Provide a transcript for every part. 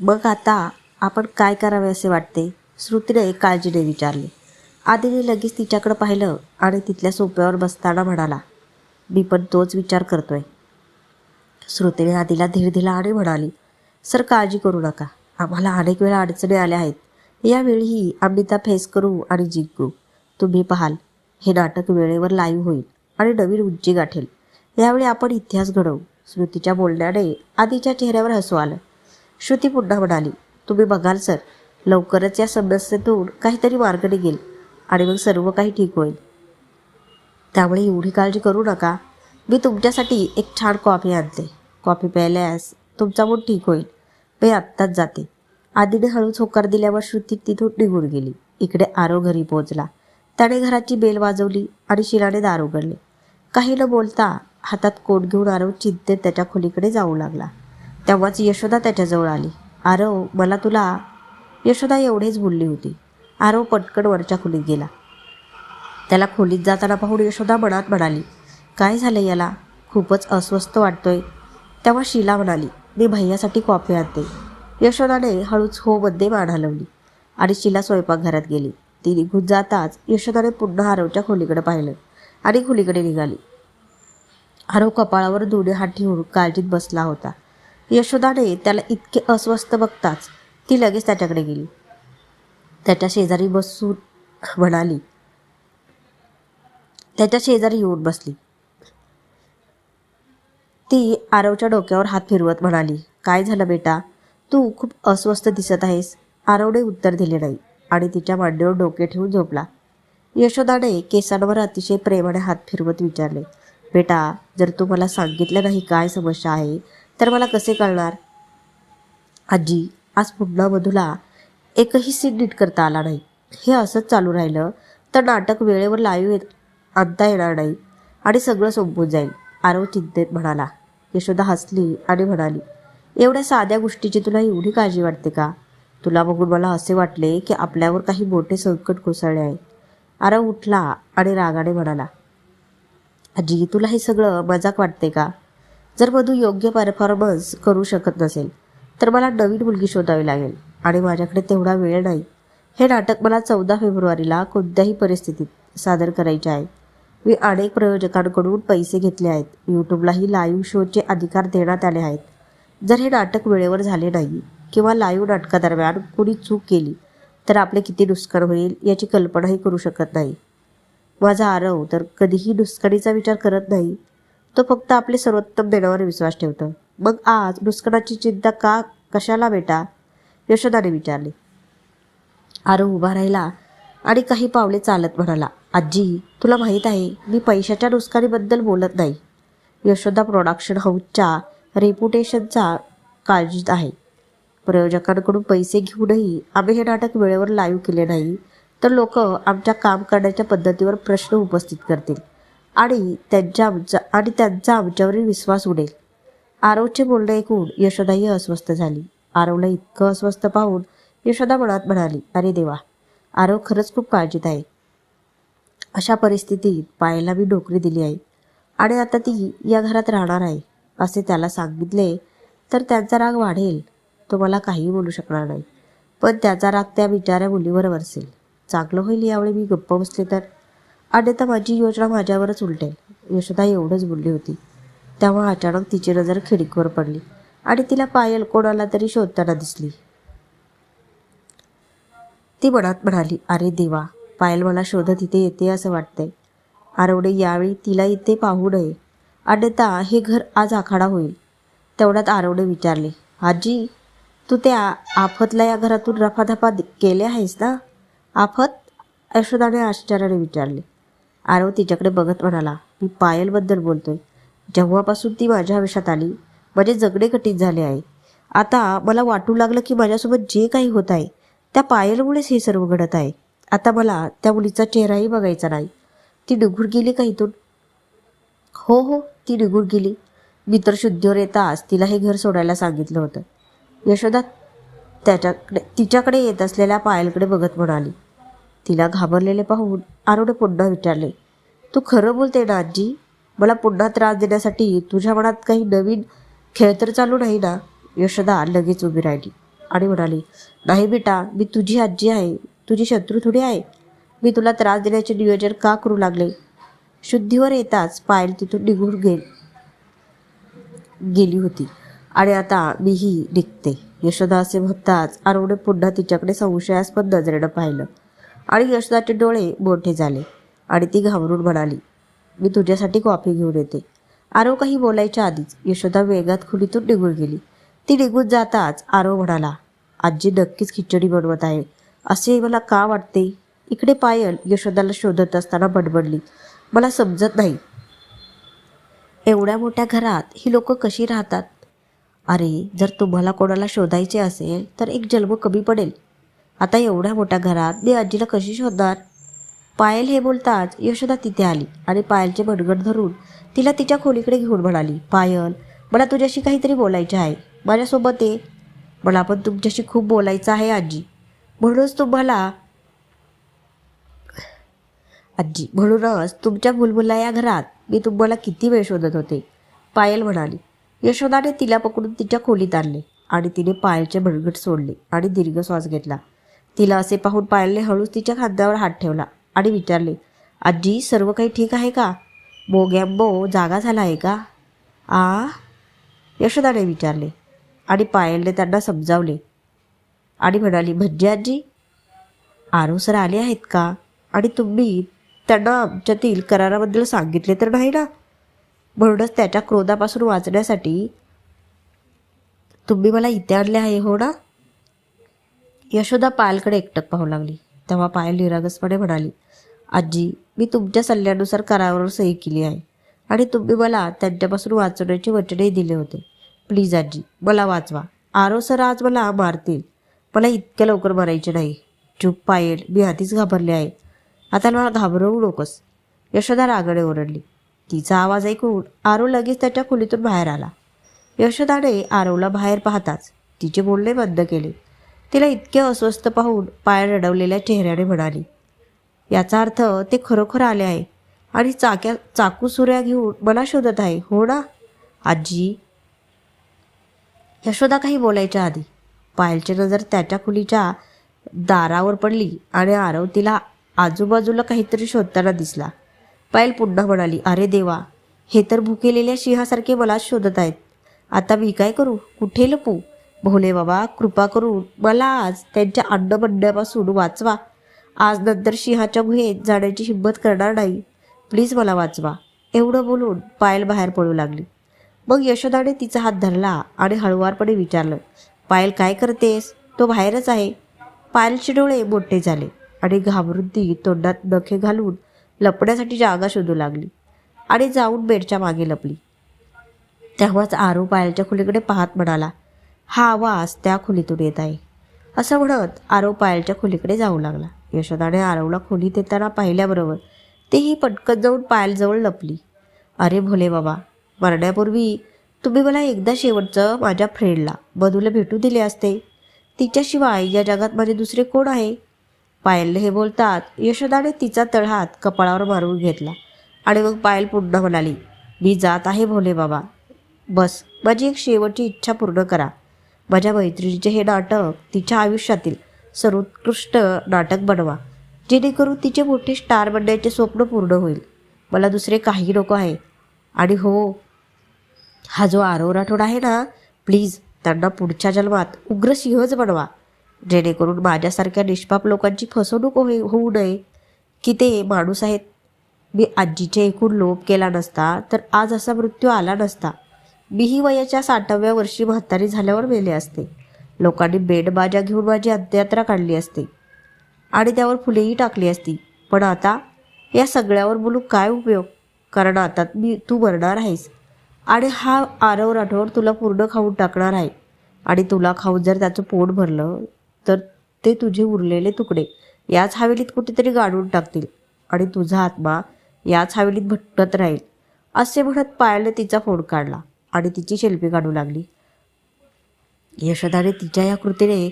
मग आता आपण काय करावे असे वाटते? श्रुतीने काळजीने विचारले. आधीने लगेच तिच्याकडं पाहिलं आणि तिथल्या सोप्यावर बसताना म्हणाला मी पण तोच विचार करतोय. श्रुतीने आधीला धीर दिला आणि म्हणाली सर काळजी करू नका. आम्हाला अनेक वेळा अडचणी आल्या आहेत. यावेळीही आम्ही त्या फेस करू आणि जिंकू. तुम्ही पाहाल हे नाटक वेळेवर लाईव्ह होईल आणि नवीन उंची गाठेल. यावेळी आपण इतिहास घडवू. श्रुतीच्या बोलण्याने आधीच्या चेहऱ्यावर हसू आलं. श्रुती पुन्हा म्हणाली तुम्ही बघाल सर लवकरच या समस्येतून काहीतरी मार्ग निघेल आणि मग सर्व काही ठीक होईल. त्यामुळे एवढी काळजी करू नका. मी तुमच्यासाठी एक छान कॉफी आणते. कॉफी प्यायल्यास तुमचा मूड ठीक होईल. मी आत्ताच जाते. आधीने हळूच होकार दिल्यावर श्रुती तिथून निघून गेली. इकडे आरो घरी पोहोचला. त्याने घराची बेल वाजवली आणि शिराने दार उघडले. काही न बोलता हातात कोट घेऊन आरव चिंतेत त्याच्या खोलीकडे जाऊ लागला. तेव्हाच यशोदा त्याच्याजवळ आली. आरव मला तुला यशोदा एवढेच बोलली होती. आरव पटकन वरच्या खोलीत गेला. त्याला खोलीत जाताना पाहून यशोदा मनात म्हणाली काय झालं याला? खूपच अस्वस्थ वाटतोय. तेव्हा शीला म्हणाली मी भैयासाठी कॉफी आणते. यशोदाने हळूच हो मध्ये मान हलवली आणि शीला स्वयंपाकघरात गेली. ती निघून जाताच यशोदाने पुन्हा आरवच्या खोलीकडे पाहिलं आणि खोलीकडे निघाली. आरव कपाळावर दोन्ही हात ठेवून काळजीत बसला होता. यशोदाने त्याला इतके अस्वस्थ बघताच ती लगेच त्याच्याकडे गेली. त्याच्या शेजारी बसून म्हणाली त्याच्या शेजारी येऊन बसली. ती आरवच्या डोक्यावर हात फिरवत म्हणाली काय झालं बेटा? तू खूप अस्वस्थ दिसत आहेस. आरवने उत्तर दिले नाही आणि तिच्या मांडीवर डोके ठेवून झोपला. यशोदाने केसांवर अतिशय प्रेमाने हात फिरवत विचारले बेटा जर तू मला सांगितलं नाही काय समस्या आहे तर मला कसे कळणार? आजी आज पुन्हा मधुला एकही सीन नीट करता आला नाही. हे असंच चालू राहिलं तर नाटक वेळेवर लाईव्ह येत आणता येणार नाही आणि सगळं संपून जाईल आरव चिंतेत म्हणाला. यशोदा हसली आणि म्हणाली एवढ्या साध्या गोष्टीची तुला एवढी काळजी वाटते का? तुला बघून मला असे वाटले की आपल्यावर काही मोठे संकट कोसळले आहे. आरव उठला आणि रागाने म्हणाला आजी तुला हे सगळं मजाक वाटते का? जर वधू योग्य परफॉर्मन्स करू शकत नसेल तर मला नवीन मुलगी शोधावी लागेल आणि माझ्याकडे तेवढा वेळ नाही. हे नाटक मला चौदा फेब्रुवारीला कोणत्याही परिस्थितीत सादर करायचे आहे. मी अनेक प्रयोजकांकडून पैसे घेतले आहेत. यूट्यूबलाही लाईव्ह शोचे अधिकार देण्यात आले आहेत. जर हे नाटक वेळेवर झाले नाही किंवा लाईव्ह नाटकादरम्यान कोणी चूक केली तर आपले किती नुकसान होईल याची कल्पनाही करू शकत नाही. माझा आरव तर कधीही नुकसानीचा विचार करत नाही तो फक्त आपले सर्वोत्तम देण्यावर विश्वास ठेवतो. मग आज नुकसानाची चिंता का कशाला बेटा? यशोदाने विचारले. आरव उभा राहिला आणि काही पावले चालत म्हणाला आजी तुला माहीत आहे मी पैशाच्या नुकसानीबद्दल बोलत नाही. यशोदा प्रोडक्शन हाऊसच्या रेपुटेशनचा काळजीत आहे. प्रयोजकांकडून पैसे घेऊनही आम्ही हे नाटक वेळेवर लाईव्ह केले नाही तर लोक आमच्या काम करण्याच्या पद्धतीवर प्रश्न उपस्थित करतील. आणि त्यांच्या आणि त्यांचा आमच्यावरील विश्वास उडेल. आरवचे बोलणे ऐकून यशोदाही अस्वस्थ झाली. आरवला इतकं अस्वस्थ पाहून यशोदा मनात म्हणाली अरे देवा आरव खरंच खूप काळजीत आहे. अशा परिस्थितीत पायाला मी नोकरी दिली आहे आणि आता ती या घरात राहणार आहे असे त्याला सांगितले तर त्यांचा राग वाढेल. तो मला काहीही बोलू शकणार नाही पण त्याचा राग त्या बिचाऱ्या मुलीवर वरसेल चांगलं होईल यावेळी मी गप्प बसले तर? अन्यथा माझी योजना माझ्यावरच उलटेल. यशोदा एवढंच बोलली होती. तेव्हा अचानक तिची नजर खिडकीवर पडली. आणि तिला पायल कोणाला तरी शोधताना दिसली. ती मनात म्हणाली अरे देवा पायल मला शोधत इथे येते असं वाटतंय. आरवडे यावेळी तिला इथे पाहू नये. अन्यथा हे घर आज आखाडा होईल. तेवढ्यात आरवडे विचारले आजी तू त्या आफतला या घरातून रफाधफा दि- केले आहेस ना? आफत? यशोदाने आश्चर्याने विचारले. आरव तिच्याकडे बघत म्हणाला मी पायलबद्दल बोलतोय. जेव्हापासून ती माझ्या आयुष्यात आली माझे जगणे कठीण झाले आहे आता मला वाटू लागलं की माझ्यासोबत जे काही होत आहे त्या पायलमुळेच हे सर्व घडत आहे. आता मला त्या मुलीचा चेहराही बघायचा नाही. ती निघून गेली का इथून? हो हो ती निघून गेली. मी तर शुद्धीवर येताच तिला हे घर सोडायला सांगितलं होतं. यशोदा त्याच्याकडे तिच्याकडे येत असलेल्या पायलकडे बघत म्हणाली. तिला घाबरलेले पाहून आरोडे पुन्हा विचारले तू खरं बोलते ना आजी? मला पुन्हा त्रास देण्यासाठी तुझ्या मनात काही नवीन खेळ तर चालू नाही ना? यशोदा लगेच उभी राहिली आणि म्हणाली नाही बेटा मी तुझी आजी आहे तुझी शत्रू थोडी आहे. मी तुला त्रास देण्याचे नियोजन का करू लागले? शुद्धीवर येताच पायल तिथून निघून गेल गेली होती. आणि आता मीही निघते. यशोदा असे म्हणताच आरवने पुन्हा तिच्याकडे संशयास्पद नजरेनं पाहिलं. आणि यशोदाचे डोळे मोठे झाले आणि ती घाबरून म्हणाली मी तुझ्यासाठी कॉफी घेऊन येते. आरो काही बोलायच्या आधीच यशोदा वेगात खुलीतून निघून गेली. ती निघून जाताच आरो म्हणाला आजी नक्कीच खिचडी बनवत आहे. असे मला का वाटते? इकडे पायल यशोदाला शोधत असताना बडबडली मला समजत नाही. एवढ्या मोठ्या घरात ही लोक कशी राहतात? अरे जर तुम्हाला कोणाला शोधायचे असेल तर एक जन्म कमी पडेल. आता एवढ्या मोठ्या घरात मी आजीला कशी शोधणार? पायल हे बोलताच यशोदा तिथे आली आणि पायलचे भडगड धरून तिला तिच्या खोलीकडे घेऊन म्हणाली पायल मला तुझ्याशी काहीतरी बोलायचे आहे. माझ्यासोबत ये. मला पण तुमच्याशी खूप बोलायचं आहे आजी. म्हणूनच तुम्हाला आजी म्हणूनच तुमच्या मुलमुला या घरात मी तुम्हाला किती वेळ शोधत होते. पायल म्हणाली. यशोदाने तिला पकडून तिच्या खोलीत आणले आणि तिने पायलचे भडगट सोडले आणि दीर्घ श्वास घेतला. तिला असे पाहून पायलने हळूच तिच्या खांद्यावर हात ठेवला आणि विचारले आजी सर्व काही ठीक आहे का? मोग्यांबो जागा झाला आहे का? आ? यशोदाने विचारले आणि पायलने त्यांना समजावले आणि म्हणाली म्हणजे आजी आरो सर आले आहेत का? आणि तुम्ही त्यांना आमच्यातील कराराबद्दल सांगितले तर नाही ना? म्हणूनच त्याच्या क्रोधापासून वाचण्यासाठी तुम्ही मला इथे आणले आहे हो ना? यशोदा पायलकडे एकटक पाहू लागली. तेव्हा पायल निरागसपणे म्हणाली आजी मी तुमच्या सल्ल्यानुसार करारावर सही केली आहे आणि तुम्ही मला त्यांच्यापासून वाचवण्याचे वचनही दिले होते. प्लीज आजी मला वाचवा. आरो सर आज मला मारतील. मला इतक्या लवकर मारायचे नाही. चूप पायल मी आधीच घाबरले आहे. आता मला घाबरवू नकोस. यशोदा रागाने ओरडली. तिचा आवाज ऐकून आरो लगेच त्याच्या खोलीतून बाहेर आला. यशोदाने आरवला बाहेर पाहताच तिचे बोलणे बंद केले. तिला इतके अस्वस्थ पाहून पाय रडवलेल्या चेहऱ्याने म्हणाली याचा अर्थ ते खरोखर आले आहे आणि चाक्या चाकू सुऱ्या घेऊन मला शोधत आहे हो ना? आजी? यशोदा काही बोलायच्या आधी पायलची नजर त्याच्या खुलीच्या दारावर पडली आणि आरव तिला आजूबाजूला काहीतरी शोधताना दिसला. पायल पुन्हा म्हणाली अरे देवा हे तर भुकेलेल्या सिंहासारखे मला शोधत आहेत. आता मी काय करू? कुठे लपू? भोले बाबा कृपा करून मला आज त्यांच्या अंडबंड्यापासून वाचवा. आज नंतर सिंहाच्या गुहेत जाण्याची हिंमत करणार नाही. प्लीज मला वाचवा. एवढं बोलून पायल बाहेर पडू लागली. मग यशोदाने तिचा हात धरला आणि हळुवारपणे विचारलं पायल काय करतेस? तो बाहेरच आहे. पायलचे डोळे मोठे झाले आणि घाबरून ती तोंडात नखे घालून लपण्यासाठी जागा शोधू लागली आणि जाऊन बेडच्या मागे लपली. तेव्हाच आरू पायलच्या खोलीकडे पाहत म्हणाला हा आवाज त्या खोलीतून येत आहे. असं म्हणत आरव पायलच्या खोलीकडे जाऊ लागला. यशोदाने आरवला खोलीत येताना पाहिल्याबरोबर तेही पटकन जाऊन पायलजवळ लपली. अरे भोले बाबा मरण्यापूर्वी तुम्ही मला एकदा शेवटचं माझ्या फ्रेंडला मधूला भेटू दिले असते. तिच्याशिवाय या जगात माझे दुसरे कोण आहे? पायलने हे बोलतात यशोदाने तिचा तळहात कपाळावर मारून घेतला. आणि मग पायल पुन्हा म्हणाली मी जात आहे भोले बाबा. बस माझी एक शेवटची इच्छा पूर्ण करा. माझ्या मैत्रिणीचे हे नाटक तिच्या आयुष्यातील सर्वोत्कृष्ट नाटक बनवा. जेणेकरून तिचे मोठे स्टार बनण्याचे स्वप्न पूर्ण होईल. मला दुसरे काही नको आहे. आणि हो हा जो आरव राठोड आहे ना प्लीज त्यांना पुढच्या जन्मात उग्र सिंहच बनवा. जेणेकरून माझ्यासारख्या निष्पाप लोकांची फसवणूक होई होऊ नये. की ते माणूस आहेत. मी आजीचे एकूण लोप केला नसता तर आज असा मृत्यू आला नसता. बिही वयाच्या साठाव्या वर्षी म्हातारी झाल्यावर मेले असते. लोकांनी बेडबाजा घेऊन माझी अंत्ययात्रा काढली असते. आणि त्यावर फुलेही टाकली असती. पण आता या सगळ्यावर बोलू काय उपयोग? कारण आता मी तू मरणार आहेस. आणि हा आरव राठोड तुला पूर्ण खाऊन टाकणार आहे. आणि तुला खाऊन जर त्याचं पोट भरलं तर ते तुझे उरलेले तुकडे याच हवेलीत कुठेतरी गाडून टाकतील. आणि तुझा आत्मा याच हवेलीत भटकत राहील. असे म्हणत पायाने तिचा फोन काढला. आणि तिची शिल्पी काढू लागली. यशोदाने तिच्या या कृतीने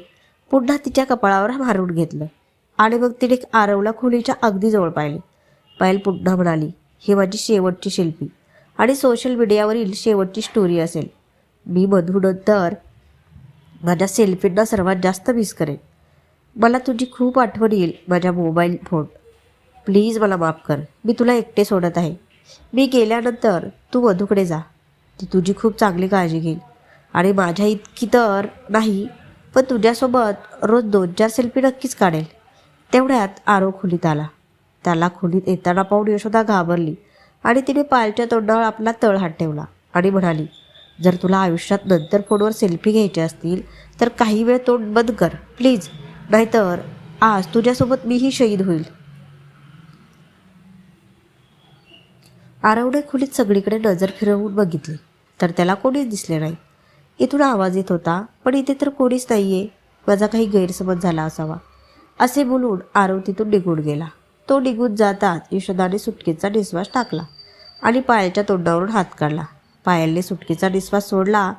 पुन्हा तिच्या कपाळावर मारून घेतलं आणि मग तिने आरवला खोलीच्या अगदी जवळ पाहिले. पायल पुन्हा म्हणाली ही माझी शेवटची शिल्पी आणि सोशल मीडियावरील शेवटची स्टोरी असेल. मी मधूनंतर माझ्या सेल्फींना सर्वात जास्त मिस करेन. मला तुझी खूप आठवण येईल माझ्या मोबाईल फोन प्लीज मला माफ कर. मी तुला एकटे सोडत आहे. मी गेल्यानंतर तू मधूकडे जा. ती तुझी खूप चांगली काळजी घेईल. आणि माझ्या इतकी तर नाही पण तुझ्यासोबत रोज दोन चार सेल्फी नक्कीच काढेल. तेवढ्यात आरो खोलीत आला. त्याला खोलीत येताना पाहून यशोदा घाबरली आणि तिने पायच्या तोंडावर आपला तळ हात ठेवला आणि म्हणाली जर तुला आयुष्यात नंतर फोनवर सेल्फी घ्यायचे असतील तर काही वेळ तोंड बंद कर प्लीज नाहीतर आज तुझ्यासोबत मीही शहीद होईल. आरवने खोलीत सगळीकडे नजर फिरवून बघितली. तर त्याला कोणीच दिसले नाही. इथून आवाज येत होता पण इथे तर कोणीच नाही आहे माझा काही गैरसमज झाला असावा. असे बोलून आरव तिथून निघून गेला. तो निघून जातात यशोदाने सुटकेचा निश्वास टाकला आणि पायाच्या तोंडावरून हात काढला. पायलने सुटकेचा निश्वास सोडला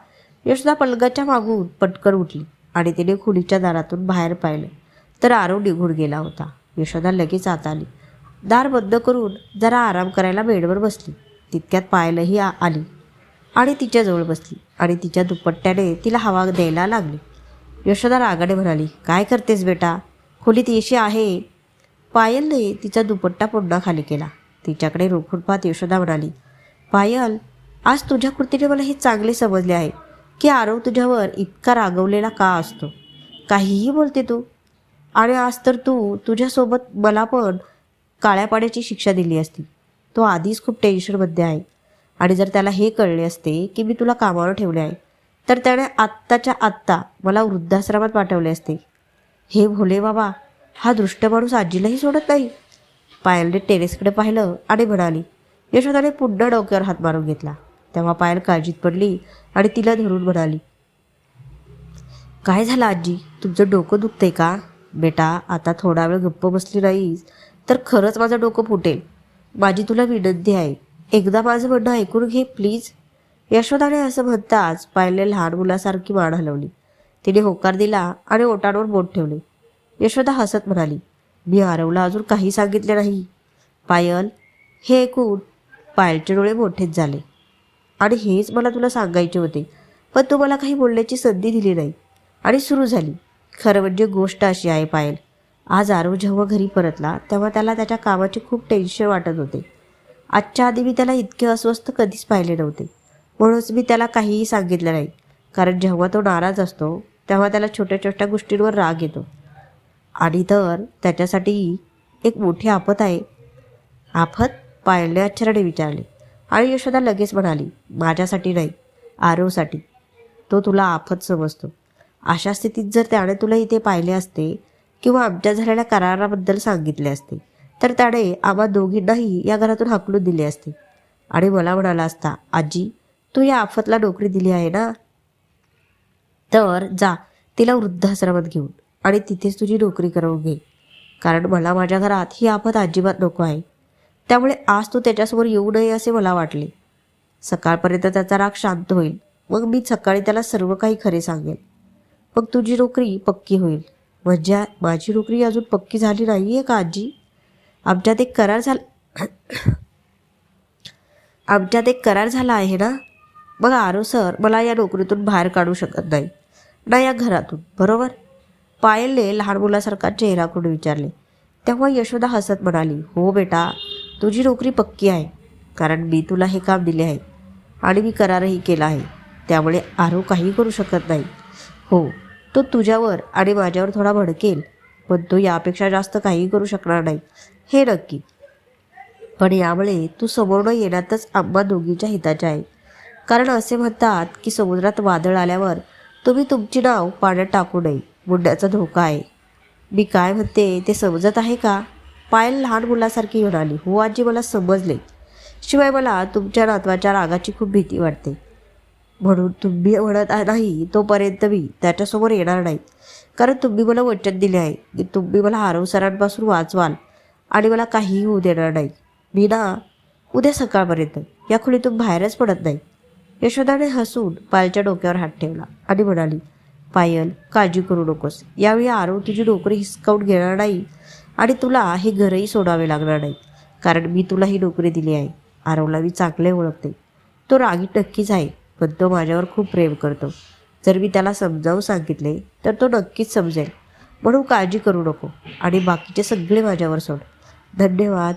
यशोदा पलंगाच्या मागून पटकन उठली आणि तिने खुलीच्या दारातून बाहेर पाहिलं. तर आरव निघून गेला होता. यशोदा लगेच आत आली. दार बंद करून जरा आराम करायला बेडवर बसली. तितक्यात पायलही आ- आली. आणि तिच्याजवळ बसली. आणि तिच्या दुपट्ट्याने तिला हवा द्यायला लागली. यशोदा रागाने म्हणाली काय करतेस बेटा? खोलीत येशी आहे. पायलने तिचा दुपट्टा पुन्हा खाली केला. तिच्याकडे रोखून पाहत यशोदा म्हणाली पायल आज तुझ्या कृतीने मला हे चांगले समजले आहे की आरव तुझ्यावर इतका रागवलेला का असतो? काहीही बोलते तू. आणि आज तर तू तुझ्यासोबत मला पण काळ्या पाण्याची शिक्षा दिली असती. तो आधीच खूप टेन्शनमध्ये आहे. आणि जर त्याला हे कळले असते की मी तुला कामावर ठेवले आहे तर त्याने आत्ताच्या आत्ता मला वृद्धाश्रमात पाठवले असते. हे भोले बाबा हा दृष्ट माणूस आजीलाही सोडत नाही. पायलने टेरेसकडे पाहिलं आणि म्हणाली यशोदाने पुन्हा डोक्यावर हात मारून घेतला. तेव्हा पायल काळजीत पडली आणि तिला धरून म्हणाली काय झालं आजी? तुमचं डोकं दुखतंय का? बेटा आता थोडा वेळ गप्प बसली नाहीस तर खरंच माझं डोकं फुटेल. माझी तुला विनंती आहे एकदा माझं म्हणणं ऐकून घे प्लीज. यशोदाने असं म्हणताच पायलने लहान मुलासारखी मान हलवली. तिने होकार दिला आणि ओटांवर बोट ठेवले. यशोदा हसत म्हणाली मी आरवला अजून काही सांगितले नाही. पायल हे ऐकून पायलचे डोळे मोठेच झाले. आणि हेच मला तुला सांगायचे होते पण तू मला काही बोलण्याची संधी दिली नाही. आणि सुरू झाली. खरं म्हणजे गोष्ट अशी आहे पायल. आज आरव जेव्हा घरी परतला तेव्हा त्याला त्याच्या कामाचे खूप टेन्शन वाटत होते. आजच्या आधी मी त्याला इतके अस्वस्थ कधीच पाहिले नव्हते. म्हणूनच मी त्याला काहीही सांगितलं नाही. कारण जेव्हा तो नाराज असतो तेव्हा त्याला छोट्या छोट्या गोष्टींवर राग येतो. आणि तर त्याच्यासाठी एक मोठी आफत आहे. आफत पायलने आश्चर्याने विचारले. आणि यशोदा लगेच म्हणाली माझ्यासाठी नाही आरोसाठी. तो तुला आफत समजतो. अशा स्थितीत जर त्याने तुला इथे पाहिले असते किंवा आमच्या झालेल्या कराराबद्दल सांगितले असते तर त्याने आम्हा दोघींनाही या घरातून हाकलून दिले असते. आणि मला म्हणाला असता आजी तू या आफतला नोकरी दिली आहे ना? तर जा तिला वृद्धाश्रमात घेऊन आणि तिथेच तुझी नोकरी करवून घे. कारण मला माझ्या घरात ही आफत अजिबात नको आहे. त्यामुळे आज तू त्याच्यासमोर येऊ नये असे मला वाटले. सकाळपर्यंत त्याचा राग शांत होईल. मग मी सकाळी त्याला सर्व काही खरे सांगेल. मग तुझी नोकरी पक्की होईल. म्हणजे माझी नोकरी अजून पक्की झाली नाही आहे का आजी? आमच्यात एक करार झाला आमच्यात एक करार झाला आहे ना? मग आरो सर मला या नोकरीतून बाहेर काढू शकत नाही. ना या घरातून बरोबर? पायलने लहान मुलासारखा चेहरा करून विचारले. तेव्हा यशोदा हसत म्हणाली हो बेटा तुझी नोकरी पक्की आहे कारण मी तुला हे काम दिले आहे आणि मी करारही केला आहे. त्यामुळे आरो काही करू शकत नाही. हो तो तुझ्यावर आणि माझ्यावर थोडा भडकेल पण तो यापेक्षा जास्त काही करू शकणार नाही. हे नक्की. पण यामुळे तू समोर येण्यातच आम्हा दोघीच्या हिताच्या आहे. कारण असे म्हणतात की समुद्रात वादळ आल्यावर तुम्ही तुमची नाव पाण्यात टाकू नये बुडण्याचा धोका आहे. मी काय म्हणते ते समजत आहे का? पायल लहान मुलासारखी म्हणाली हो आजी मला समजले. शिवाय मला तुमच्या नातवाच्या रागाची खूप भीती वाटते. म्हणून तुम्ही म्हणत नाही तोपर्यंत मी त्याच्यासमोर येणार नाही. कारण तुम्ही मला वचन दिले आहे. की तुम्ही मला हरवसरांपासून वाचवाल. आणि मला काहीही होऊ देणार नाही. मी ना उद्या सकाळपर्यंत या खोलीतून बाहेरच पडत नाही. यशोदाने हसून पायलच्या डोक्यावर हात ठेवला आणि म्हणाली पायल काळजी करू नकोस. यावेळी आरव तुझी नोकरी हिसकावून घेणार नाही आणि तुला हे घरही सोडावे लागणार नाही. कारण मी तुला ही नोकरी दिली आहे. आरवला मी चांगले ओळखते. तो रागी नक्कीच आहे पण तो माझ्यावर खूप प्रेम करतो. जर मी त्याला समजावून सांगितले तर तो नक्कीच समजेल. म्हणून काळजी करू नको आणि बाकीचे सगळे माझ्यावर सोड. धन्यवाद.